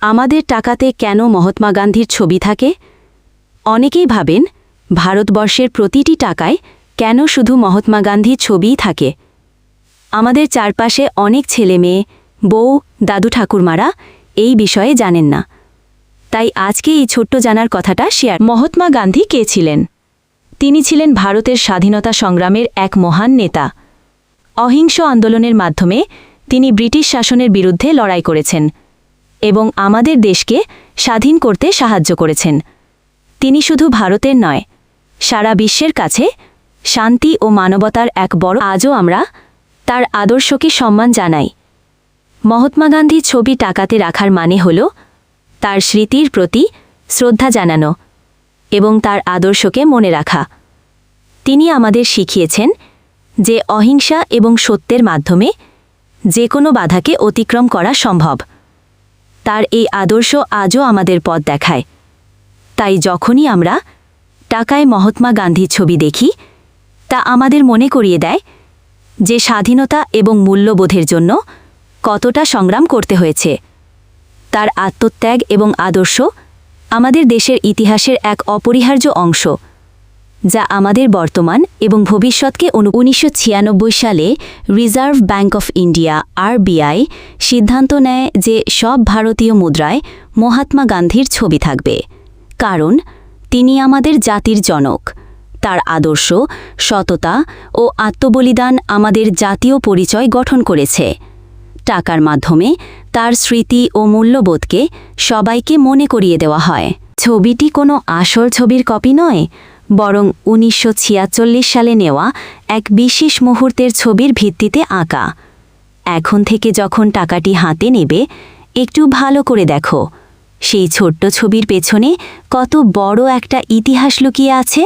আমাদের টাকাতে কেন মহাত্মা গান্ধীর ছবি থাকে? অনেকেই ভাবেন, ভারতবর্ষের প্রতিটি টাকায় কেন শুধু মহাত্মা গান্ধীর ছবিই থাকে? আমাদের চারপাশে অনেক ছেলে মেয়ে, বউ, দাদু ঠাকুরমারা এই বিষয়ে জানেন না। তাই আজকে এই ছোট্ট জানার কথাটা শেয়ার মহাত্মা গান্ধী কে ছিলেন? তিনি ছিলেন ভারতের স্বাধীনতা সংগ্রামের এক মহান নেতা। অহিংস আন্দোলনের মাধ্যমে তিনি ব্রিটিশ শাসনের বিরুদ্ধে লড়াই করেছেন। এবং আমাদের দেশকে স্বাধীন করতে সাহায্য করেছেন। তিনি শুধু ভারতের নয়, সারা বিশ্বের কাছে শান্তি ও মানবতার এক বড় আজও আমরা তার আদর্শকে সম্মান জানাই। মহাত্মা গান্ধীর ছবি টাকাতে রাখার মানে হল তার স্মৃতির প্রতি শ্রদ্ধা জানানো এবং তার আদর্শকে মনে রাখা। তিনি আমাদের শিখিয়েছেন যে অহিংসা এবং সত্যের মাধ্যমে যে কোনো বাধাকে অতিক্রম করা সম্ভব। তার এই আদর্শ আজও আমাদের পথ দেখায়। তাই যখনই আমরা টাকায় মহাত্মা গান্ধীর ছবি দেখি, তা আমাদের মনে করিয়ে দেয় যে স্বাধীনতা এবং মূল্যবোধের জন্য কতটা সংগ্রাম করতে হয়েছে। তার আত্মত্যাগ এবং আদর্শ আমাদের দেশের ইতিহাসের এক অপরিহার্য অংশ। যা আমাদের বর্তমান এবং ভবিষ্যৎকে উনিশশো সালে Reserve Bank of India RBI সিদ্ধান্ত নেয় যে সব ভারতীয় মুদ্রায় মহাত্মা গান্ধীর ছবি থাকবে। কারণ, তিনি আমাদের জাতির জনক। তার আদর্শ, সততা ও আত্মবলিদান আমাদের জাতীয় পরিচয় গঠন করেছে। টাকার মাধ্যমে তার স্মৃতি ও মূল্যবোধকে সবাইকে মনে করিয়ে দেওয়া হয়। ছবিটি কোনো আসল ছবির কপি নয় বরং উনিশশো সালে নেওয়া এক বিশেষ মুহূর্তের ছবির ভিত্তিতে আঁকা। এখন থেকে যখন টাকাটি হাতে নেবে, একটু ভালো করে দেখো। সেই ছোট্ট ছবির পেছনে কত বড় একটা ইতিহাস লুকিয়ে আছে।